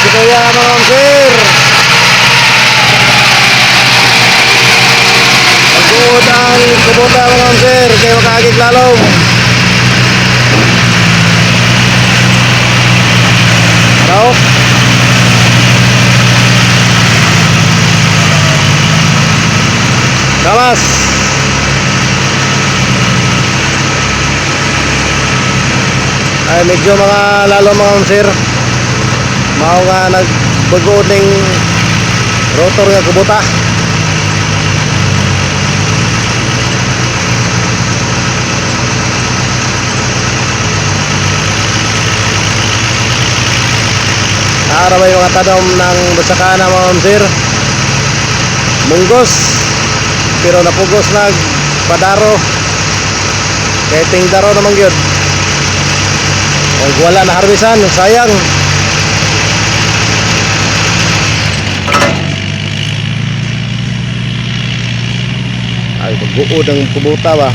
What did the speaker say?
si Kuya mga sir. Pagbuod ang kubuta mga sir, kaya makakagig lalong. Ano? Kamas! Ay medyo mga lalo mga sir. Mao nga nagbugood ning rotor nga kubuta. Ara may mga tanom ng basakana mga sir. Munggos. Pero napugos nag padaro. Kaya tingdaro naman yun. Kung wala na harbisan, sayang. Ay, magbuod ang kubuta ba?